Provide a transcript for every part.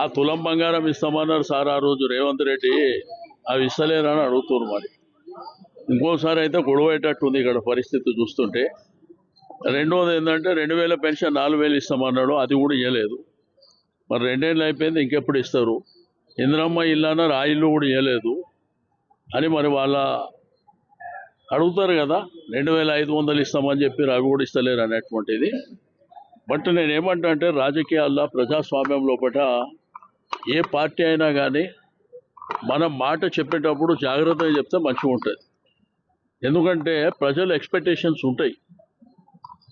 ఆ తులం బంగారం ఇస్తామన్నారు సార్ ఆ రోజు రేవంత్ రెడ్డి. అవి ఇస్తలేరని అడుగుతున్నారు మరి. ఇంకోసారి అయితే గొడవయ్యేటట్టుంది ఇక్కడ పరిస్థితి చూస్తుంటే. రెండోది ఏంటంటే రెండు వేల పెన్షన్ నాలుగు వేలు ఇస్తామన్నాడు అది కూడా ఇవ్వలేదు మరి రెండేళ్ళు అయిపోయింది ఇంకెప్పుడు ఇస్తారు? ఇంద్రమ్మ ఇల్లు అన్నారు ఆ ఇల్లు కూడా ఇవ్వలేదు అని మరి వాళ్ళ అడుగుతారు కదా రెండు వేల ఐదు వందలు ఇస్తామని చెప్పి అవి కూడా ఇస్తలేరు అనేటువంటిది. బట్ నేనేమంటా అంటే రాజకీయాల్లో ప్రజాస్వామ్యం లోపల ఏ పార్టీ అయినా కానీ మనం మాట చెప్పేటప్పుడు జాగ్రత్తగా చెప్తే మంచిగా ఉంటుంది. ఎందుకంటే ప్రజల ఎక్స్పెక్టేషన్స్ ఉంటాయి.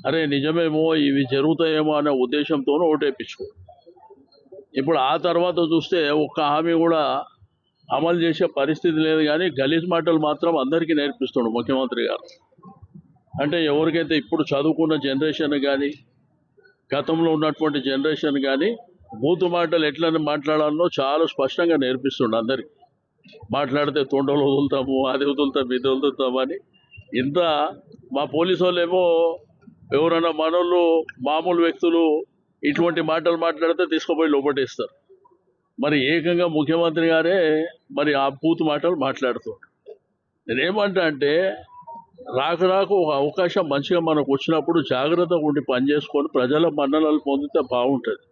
అరే నిజమేమో ఇవి జరుగుతాయేమో అనే ఉద్దేశంతో ఓటేపించుకో ఇప్పుడు ఆ తర్వాత చూస్తే ఒక్క హామీ కూడా అమలు చేసే పరిస్థితి లేదు కానీ గలీజ్ మాటలు మాత్రం అందరికీ నేర్పిస్తుండు ముఖ్యమంత్రి గారు. అంటే ఎవరికైతే ఇప్పుడు చదువుకున్న జనరేషన్ కానీ గతంలో ఉన్నటువంటి జనరేషన్ కానీ బూతు మాటలు ఎట్లా మాట్లాడాలనో చాలా స్పష్టంగా నేర్పిస్తుండే అందరికి. మాట్లాడితే తొండలు వదులుతాము అది వదులుతాం ఇది వదులుతాం అని. ఇంత మా పోలీసు వాళ్ళేమో ఎవరైనా మనోళ్ళు మామూలు వ్యక్తులు ఇటువంటి మాటలు మాట్లాడితే తీసుకుపోయి లోపటేస్తారు. మరి ఏకంగా ముఖ్యమంత్రి గారే మరి ఆ పూతు మాటలు మాట్లాడుతూ నేనేమంటా అంటే రాక రాక ఒక అవకాశం మంచిగా మనకు వచ్చినప్పుడు జాగ్రత్తగా ఉండి పనిచేసుకొని ప్రజల మన్ననలు పొందితే బాగుంటుంది.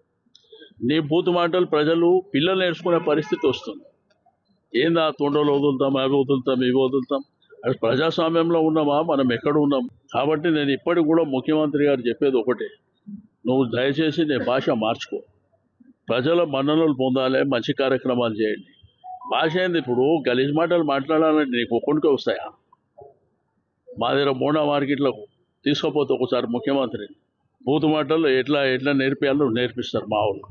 నీ బూతు మాటలు ప్రజలు పిల్లలు నేర్చుకునే పరిస్థితి వస్తుంది. ఏందా తొండలు వదులుతాం అవి వదులుతాం ఇవి వదులుతాం? అది ప్రజాస్వామ్యంలో ఉన్నామా? మనం ఎక్కడ ఉన్నాం? కాబట్టి నేను ఇప్పటికి కూడా ముఖ్యమంత్రి గారు చెప్పేది ఒకటే. నువ్వు దయచేసి నీ భాష మార్చుకో. ప్రజల మన్ననలు పొందాలి మంచి కార్యక్రమాలు చేయండి. భాష ఏంది ఇప్పుడు? గలీజ్ మాటలు మాట్లాడాలంటే నీకు ఒక్కడికే వస్తాయా? మా దగ్గర మూడా మార్కెట్లో తీసుకోపోతే ఒకసారి ముఖ్యమంత్రి బూతు మాటలు ఎట్లా ఎట్లా నేర్పియాలో నేర్పిస్తారు మా వాళ్ళు.